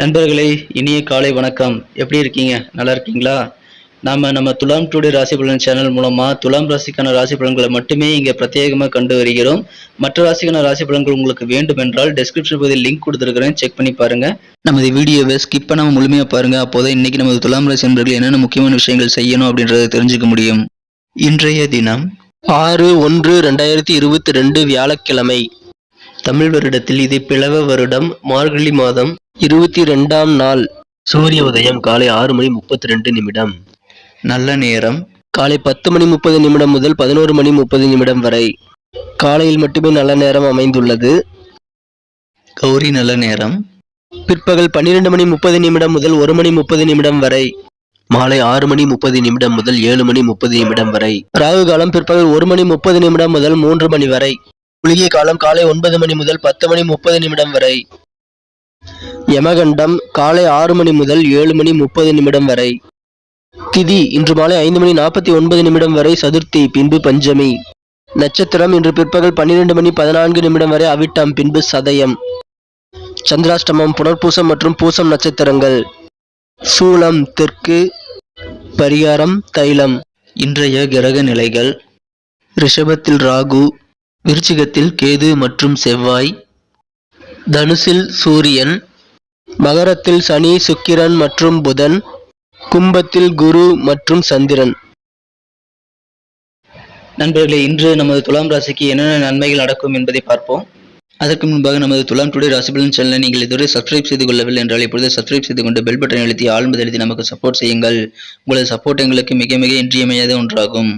நண்பர்களே இனிய காலை வணக்கம். எப்படி இருக்கீங்க? நல்லா இருக்கீங்களா? நாம நம்ம துலாம் டுடே ராசி பலன் சேனல் மூலமா துலாம் ராசிக்கான ராசி பலன்களை மட்டுமே இங்க பிரத்யேகமாக கண்டு வருகிறோம். மற்ற ராசிக்கான ராசி பலன்கள் உங்களுக்கு வேண்டும் என்றால் டெஸ்கிரிப்ஷன் பகுதியில் லிங்க் கொடுத்துருக்கிறேன். செக் பண்ணி பாருங்க. நமது வீடியோவை ஸ்கிப் பண்ணாமல் முழுமையாக பாருங்க. அப்போதான் இன்னைக்கு நமது துலாம் ராசி நண்பர்கள் என்னென்ன முக்கியமான விஷயங்கள் செய்யணும் அப்படின்றத தெரிஞ்சுக்க முடியும். இன்றைய தினம் ஆறு ஒன்று ரெண்டாயிரத்தி இருபத்தி ரெண்டு வியாழக்கிழமை. தமிழ் வருடத்தில் இது பிளவ வருடம் மார்கழி மாதம் இருபத்தி ரெண்டாம் நாள். சூரிய உதயம் காலை ஆறு மணி முப்பத்தி ரெண்டு நிமிடம். நல்ல நேரம். காலை பத்து மணி முப்பது நிமிடம் முதல் பதினோரு மணி முப்பது நிமிடம் வரை. காலையில் மட்டுமே நல்ல நேரம் அமைந்துள்ளது. கௌரி நல்ல நேரம். பிற்பகல் பன்னிரெண்டு மணி முப்பது நிமிடம் முதல் ஒரு மணி முப்பது நிமிடம் வரை. மாலை ஆறு மணி முப்பது நிமிடம் முதல் ஏழு மணி முப்பது நிமிடம் வரை. ராகு காலம் பிற்பகல் ஒரு மணி முப்பது நிமிடம் முதல் மூன்று மணி வரை. குளிகை காலம் காலை ஒன்பது மணி முதல் பத்து மணி முப்பது நிமிடம் வரை. யமகண்டம் காலை ஆறு மணி முதல் ஏழு மணி முப்பது நிமிடம் வரை. திதி இன்று மாலை ஐந்து மணி நாற்பத்தி ஒன்பது நிமிடம் வரை சதுர்த்தி பின்பு பஞ்சமி. நட்சத்திரம் இன்று பிற்பகல் பன்னிரண்டு மணி பதினான்கு நிமிடம் வரை அவிட்டம் பின்பு சதயம். சந்திராஷ்டமம் புனர்பூசம் மற்றும் பூசம் நட்சத்திரங்கள். சூலம் தெற்கு பரிகாரம் தைலம். இன்றைய கிரக நிலைகள். ரிஷபத்தில் ராகு விருச்சிகத்தில் கேது மற்றும் செவ்வாய் தனுசில் சூரியன் மகரத்தில் சனி சுக்கிரன் மற்றும் புதன் கும்பத்தில் குரு மற்றும் சந்திரன். நண்பர்களே இன்று நமது துலாம் ராசிக்கு என்னென்ன நன்மைகள் நடக்கும் என்பதை பார்ப்போம். அதற்கு முன்பாக நமது துலாம் டுடே ராசிபலன் சேனலை நீங்கள் இதுவரை சப்ஸ்கிரைப் செய்து கொள்ளவில்லை என்றால் இப்பொழுது சப்ஸ்கிரைப் செய்து கொண்டு பெல் பட்டன் எழுத்தி ஆழ்ந்து எழுதி நமக்கு சப்போர்ட் செய்யுங்கள். உங்களது சப்போர்ட் எங்களுக்கு மிக மிக இன்றியமையாத ஒன்றாகும்.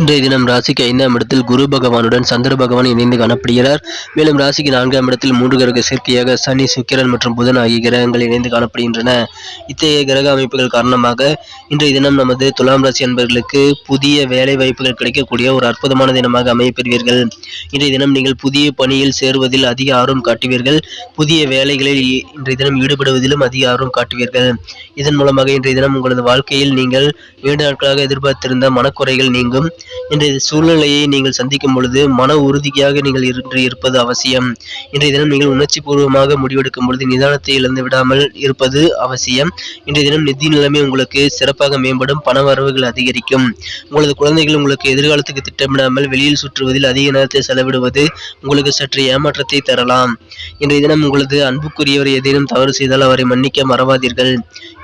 இன்றைய தினம் ராசிக்கு ஐந்தாம் இடத்தில் குரு பகவானுடன் சந்திர பகவான் இணைந்து காணப்படுகிறார். மேலும் ராசிக்கு நான்காம் இடத்தில் மூன்று கிரக சேர்க்கையாக சனி சுக்கிரன் மற்றும் புதன் ஆகிய கிரகங்கள் இணைந்து காணப்படுகின்றன. இத்தகைய கிரக அமைப்புகள் காரணமாக இன்றைய தினம் நமது துலாம் ராசி என்பவர்களுக்கு புதிய வேலை வாய்ப்புகள் கிடைக்கக்கூடிய ஒரு அற்புதமான தினமாக அமையப்பெறுவீர்கள். இன்றைய தினம் நீங்கள் புதிய பணியில் சேருவதில் அதிக ஆர்வம் காட்டுவீர்கள். புதிய வேலைகளில் இன்றைய தினம் ஈடுபடுவதிலும் அதிக ஆர்வம் காட்டுவீர்கள். இதன் மூலமாக இன்றைய தினம் உங்களது வாழ்க்கையில் நீங்கள் நீண்ட நாட்களாக எதிர்பார்த்திருந்த மனக்குறைகள் நீங்கும். இன்றைய சூழ்நிலையை நீங்கள் சந்திக்கும் பொழுது மன உறுதியாக நீங்கள் இன்று இருப்பது அவசியம். இன்றைய தினம் நீங்கள் உணர்ச்சி பூர்வமாக முடிவெடுக்கும் பொழுது நிதானத்தை இழந்து விடாமல் இருப்பது அவசியம். இன்றைய தினம் நிதி நிலைமை உங்களுக்கு சிறப்பாக மேம்படும் பண வரவுகள் அதிகரிக்கும். உங்களது குழந்தைகள் உங்களுக்கு எதிர்காலத்துக்கு திட்டமிடாமல் வெளியில் சுற்றுவதில் அதிக நேரத்தை செலவிடுவது உங்களுக்கு சற்று ஏமாற்றத்தை தரலாம். இன்றைய தினம் உங்களது அன்புக்குரியவர் ஏதேனும் தவறு செய்தால் அவரை மன்னிக்க மறவாதீர்கள்.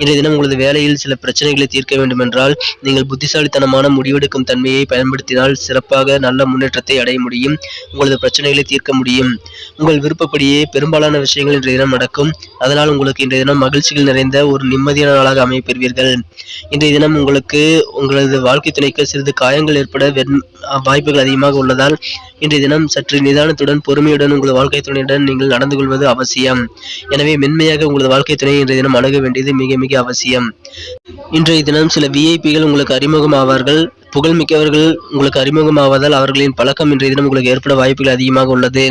இன்றைய தினம் உங்களது வேலையில் சில பிரச்சனைகளை தீர்க்க வேண்டும் என்றால் நீங்கள் புத்திசாலித்தனமான முடிவெடுக்கும் தன்மையை பயன்படுத்தினால் சிறப்பாக நல்ல முன்னேற்றத்தை அடைய முடியும். உங்களது பிரச்சனைகளை தீர்க்க முடியும். உங்கள் விருப்பப்படியே பெரும்பாலான விஷயங்கள் இன்றைய தினம் நடக்கும். அதனால் உங்களுக்கு இன்றைய தினம் மகிழ்ச்சிகள் நிறைந்த ஒரு நிம்மதியான நாளாக அமையப்பெறுவீர்கள். இன்றைய தினம் உங்களுக்கு உங்களது வாழ்க்கை துணைக்கு சிறிது காயங்கள் ஏற்பட வெண்- வாய்ப்புகள் அதிகமாக உள்ளதால் இன்றைய தினம் சற்று நிதானத்துடன் பொறுமையுடன் உங்களது வாழ்க்கை துணையுடன் நீங்கள் நடந்து கொள்வது அவசியம். எனவே மென்மையாக உங்களது வாழ்க்கை துணை இன்றைய தினம் அணுக வேண்டியது மிக மிக அவசியம். இன்றைய தினம் சில விஐபிகள் உங்களுக்கு அறிமுகமாவார்கள். புகழ்மிக்கவர்கள் உங்களுக்கு அறிமுகமாவதால் அவர்களின் பழக்கம் இன்றைய தினம் உங்களுக்கு ஏற்பட வாய்ப்புகள் அதிகமாக உள்ளது.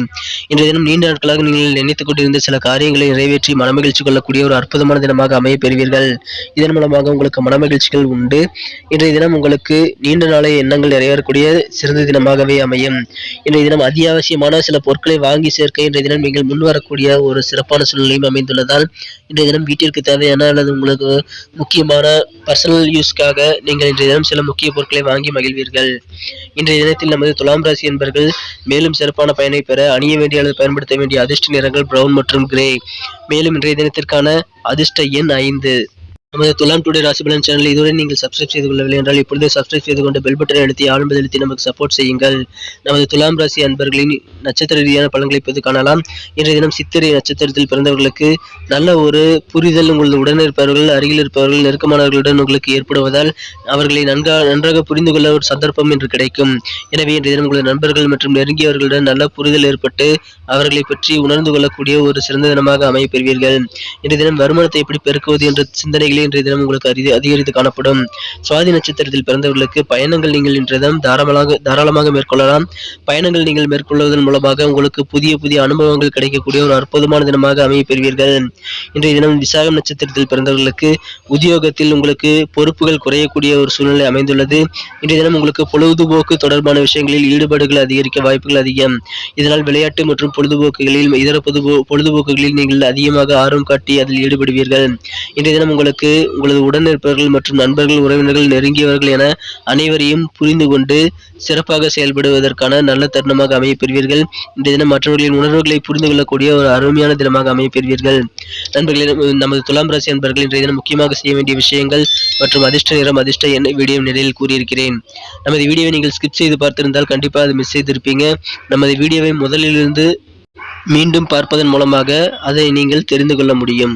இன்றைய தினம் நீண்ட நாட்களாக நீங்கள் நினைத்துக் கொண்டிருந்த சில காரியங்களை நிறைவேற்றி மனமகிழ்ச்சி கொள்ளக்கூடிய ஒரு அற்புதமான தினமாக அமைய பெறுவீர்கள். இதன் மூலமாக உங்களுக்கு மனமகிழ்ச்சிகள் உண்டு. இன்றைய தினம் உங்களுக்கு நீண்ட நாளை எண்ணங்கள் நிறைவேறக்கூடிய சிறந்த தினமாகவே அமையும். இன்றைய தினம் அத்தியாவசியமான சில பொருட்களை வாங்கி சேர்க்க இன்றைய தினம் நீங்கள் முன்வரக்கூடிய ஒரு சிறப்பான சூழ்நிலையும் அமைந்துள்ளதால் இன்றைய தினம் வீட்டிற்கு தேவையான அல்லது உங்களுக்கு முக்கியமான பர்சனல் யூஸ்க்காக நீங்கள் இன்றைய தினம் சில முக்கிய பொருட்களை வாங்கி மகிழ்வீர்கள். இன்றைய தினத்தில் நமது துலாம் ராசி என்பர்கள் மேலும் சிறப்பான பயனை பெற அணிய வேண்டிய அல்லது பயன்படுத்த வேண்டிய அதிர்ஷ்ட நிறங்கள் பிரவுன் மற்றும் கிரே மேலும் இன்றைய தினத்திற்கான அதிர்ஷ்ட எண் ஐந்து. நமது துலாம் டுடே ராசிபலன் சேனல் இதுவரை நீங்கள் சப்ஸ்கிரைப் செய்து கொள்ளவில்லை என்றால் இப்பொழுதே சப்ஸ்கிரைப் செய்து கொண்டு பெல் பட்டனை அழுத்தி ஆழ்ந்து அழுத்தி நமக்கு சப்போர்ட் செய்யுங்கள். நமது துலாம் ராசி அன்பர்களின் நட்சத்திர ரீதியான பலன்களை இப்போது காணலாம். இன்றைய தினம் சித்திரை நட்சத்திரத்தில் பிறந்தவர்களுக்கு நல்ல ஒரு புரிதல் உங்களது உடன் இருப்பவர்கள் அருகில் இருப்பவர்கள் நெருக்கமானவர்களுடன் உங்களுக்கு ஏற்படுவதால் அவர்களை நன்கா நன்றாக புரிந்து கொள்ள ஒரு சந்தர்ப்பம் என்று கிடைக்கும். எனவே இன்றைய தினம் உங்களது நண்பர்கள் மற்றும் நெருங்கியவர்களுடன் நல்ல புரிதல் ஏற்பட்டு அவர்களை பற்றி உணர்ந்து கொள்ளக்கூடிய ஒரு சிறந்த தினமாக அமைய பெறுவீர்கள். இன்றைய தினம் வருமானத்தை எப்படி பெருக்குவது என்ற சிந்தனைகள் நன்மைகளே இன்றைய தினம் உங்களுக்கு அரிது அதிகரித்து காணப்படும். சுவாதி நட்சத்திரத்தில் பிறந்தவர்களுக்கு பயணங்கள் நீங்கள் இன்றைய தினம் தாராளமாக தாராளமாக மேற்கொள்ளலாம். பயணங்கள் நீங்கள் மேற்கொள்வதன் மூலமாக உங்களுக்கு புதிய புதிய அனுபவங்கள் கிடைக்கக்கூடிய ஒரு அற்புதமான தினமாக அமைய பெறுவீர்கள் இன்றைய தினம் விசாகம் நட்சத்திரத்தில் பிறந்தவர்களுக்கு உத்தியோகத்தில் உங்களுக்கு பொறுப்புகள் குறையக்கூடிய ஒரு சூழ்நிலை அமைந்துள்ளது. இன்றைய தினம் உங்களுக்கு பொழுதுபோக்கு தொடர்பான விஷயங்களில் ஈடுபாடுகள் அதிகரிக்க வாய்ப்புகள் அதிகம். இதனால் விளையாட்டு மற்றும் பொழுதுபோக்குகளில் இதர பொது பொழுதுபோக்குகளில் நீங்கள் அதிகமாக ஆர்வம் காட்டி அதில் ஈடுபடுவீர்கள். இன்றைய தினம் உங்களுக்கு உங்களது உடனிருப்பவர்கள் மற்றும் நண்பர்கள் உறவினர்கள் நெருங்கியவர்கள் என அனைவரையும் புரிந்து கொண்டு சிறப்பாக செயல்படுவதற்கான நல்ல தருணமாக அமையப்பெறுவீர்கள். இந்த தினம் மற்றவர்களின் உணர்வுகளை புரிந்து கொள்ளக்கூடிய ஒரு அருமையான தினமாக அமையப்பெறுவீர்கள். நண்பர்களே நமது துலாம் ராசி நண்பர்கள் இன்றைய தினம் முக்கியமாக செய்ய வேண்டிய விஷயங்கள் மற்றும் அதிர்ஷ்ட நிறம் அதிர்ஷ்ட எண்ணை வீடியோ நிலையில் கூறியிருக்கிறேன். நமது வீடியோவை நீங்கள் ஸ்கிப் செய்து பார்த்திருந்தால் கண்டிப்பாக அது மிஸ் செய்திருப்பீங்க. நமது வீடியோவை முதலிலிருந்து மீண்டும் பார்ப்பதன் மூலமாக அதை நீங்கள் தெரிந்து கொள்ள முடியும்.